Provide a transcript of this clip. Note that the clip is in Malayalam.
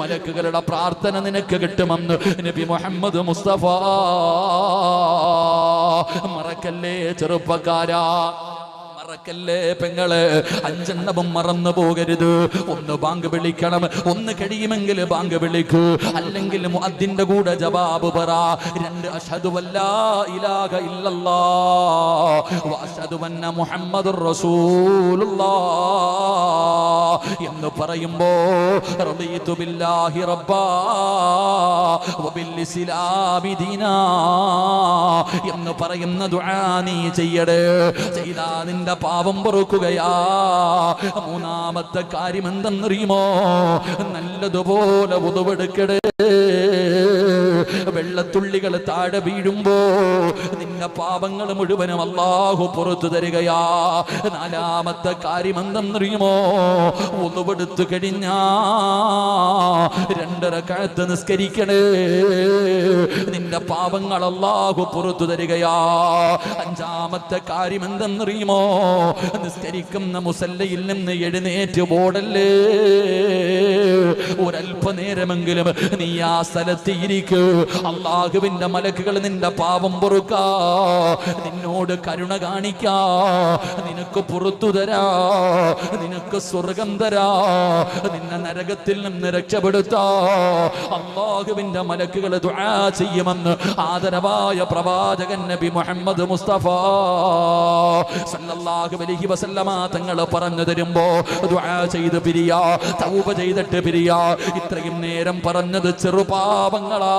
മലക്കുകളുടെ പ്രാർത്ഥന നിനക്ക് കിട്ടുമെന്ന് നബി മുഹമ്മദ് മുസ്തഫ. മറക്കല്ലേ ചെറുപ്പക്കാരാ? മറക്കല്ലേ പെങ്ങൾ? അഞ്ചെണ്ണവും മറന്നു പോകരുത്. ഒന്ന് ബാങ്ക് വിളിക്കണം. ഒന്ന് കഴിയുമെങ്കിൽ ബാങ്ക് വിളിക്കൂ. അല്ലെങ്കിൽ അതിന്റെ കൂടെ ജവാബ് പറ. രണ്ട് അഷതുവല്ല വല്ലാ ഇലാഹ ഇല്ലല്ലാ അന്ന മുഹമ്മദുർ റസൂലുള്ളാ എന്ന് പറയുമ്പോ എന്ന് പറയുന്ന ദുആ നീ ചെയ്യടേ. ചെയ്താ നിന്റെ പാപം പൊറുക്കുകയാ. മൂന്നാമത്തെ കാര്യം എന്തെന്നറിയുമോ? നല്ലതുപോലെ ഉതവെടുക്കടേ. വെള്ളത്തുള്ളികൾ താഴെ വീഴുമ്പോ പാപങ്ങൾ മുഴുവനും അള്ളാഹു പുറത്തു തരികയാ. നാലാമത്തെ കാര്യം എന്തെന്നറിയുമോ? ഒന്നുപെടുത്തു കഴിഞ്ഞാ രണ്ടര കഴുത്ത് നിസ്കരിക്കണേ. നിന്റെ പാപങ്ങൾ അള്ളാഹു പുറത്തു തരികയാ. അഞ്ചാമത്തെ കാര്യം എന്തെന്നറിയുമോ? നിസ്കരിക്കുന്ന മുസല്ലയിൽ നിന്ന് എഴുന്നേറ്റ് ഓടല്ലേ? ഒരല്പനേരമെങ്കിലും നീ ആ സ്ഥലത്ത് ഇരിക്കൂ. അള്ളാഹുവിന്റെ മലക്കുകൾ നിന്റെ പാപം പൊറുക്കാ. നിന്നോട് കരുണ കാണിക്കാ. നിനക്ക് പുറത്തു തരാ. നിനക്ക് സ്വർഗം തരാ. നിന്നെ നരകത്തിൽ നിന്ന് രക്ഷപ്പെടുത്താ. അള്ളാഹുവിന്റെ മലക്കുകൾ ദുആ ചെയ്യുമെന്ന് ആദരവായ പ്രവാചകൻ നബി മുഹമ്മദ് മുസ്തഫ സല്ലല്ലാഹു അലൈഹി വസല്ലമ തങ്ങൾ പറഞ്ഞു തരുമ്പോ ദുആ ചെയ്ത് പിരിയാ തൗബ ചെയ്തിട്ട് പിരിയാ. ഇത്രയും നേരം പറഞ്ഞത് ചെറുപാപങ്ങളാ.